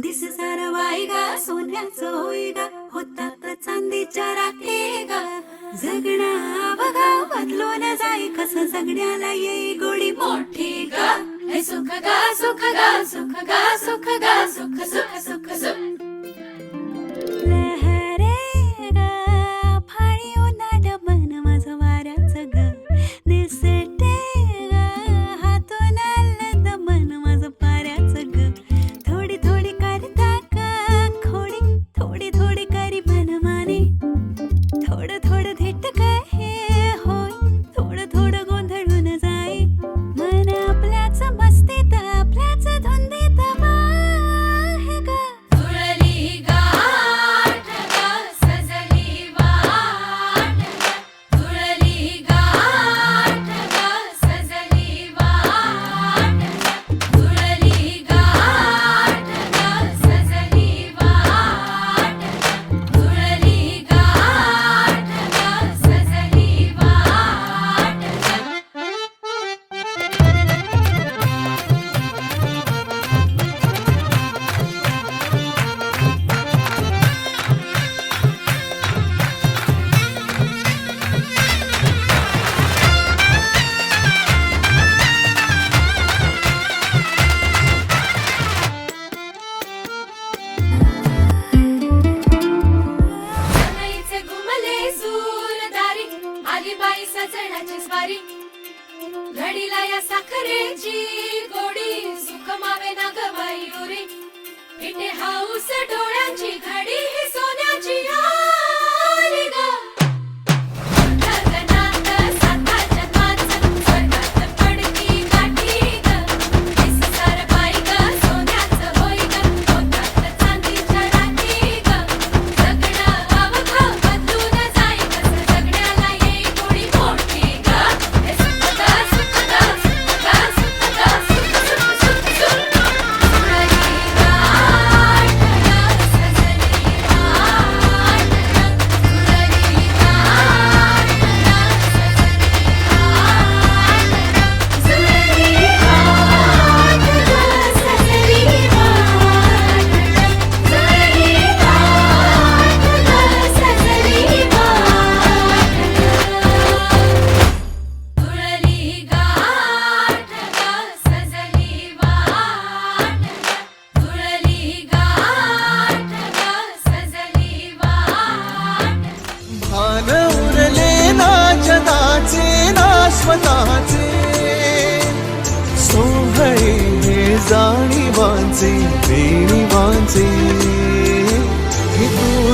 दिस सरवाई सोन्याचं होई होता तर चांदीच्या राखी गा. जगणा बघा बदलो न जाई कस जगण्याला येई गोडी मोठी गा. सुख गा सुख गा सुख गा सुख गा सुख सुख सुख सुख. थोड़ा थोड़ा स्वारी घडीला या साखरेची गोडी सुखमावे ना गवायुरी फिटे हाऊस डोळ्याची घडी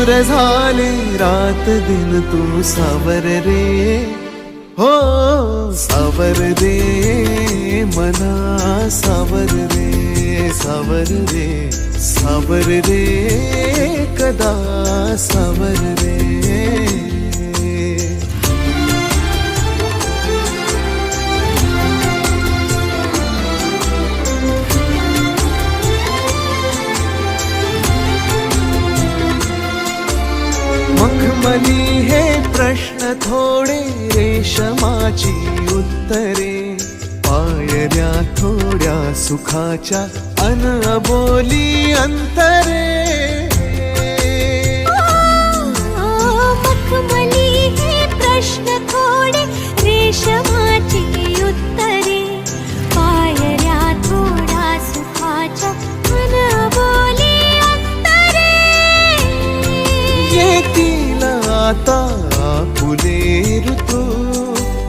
सावर झाले रात दिन तू सावर रे. हो सावर रे मना सावर रे सावर रे सावर रे कदा सावर रे. मिळाली हे प्रश्न थोडे रेशमाची उत्तरे? पायऱ्या थोड्या सुखाच्या अनबोली अंतरे.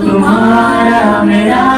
তোমার মেরা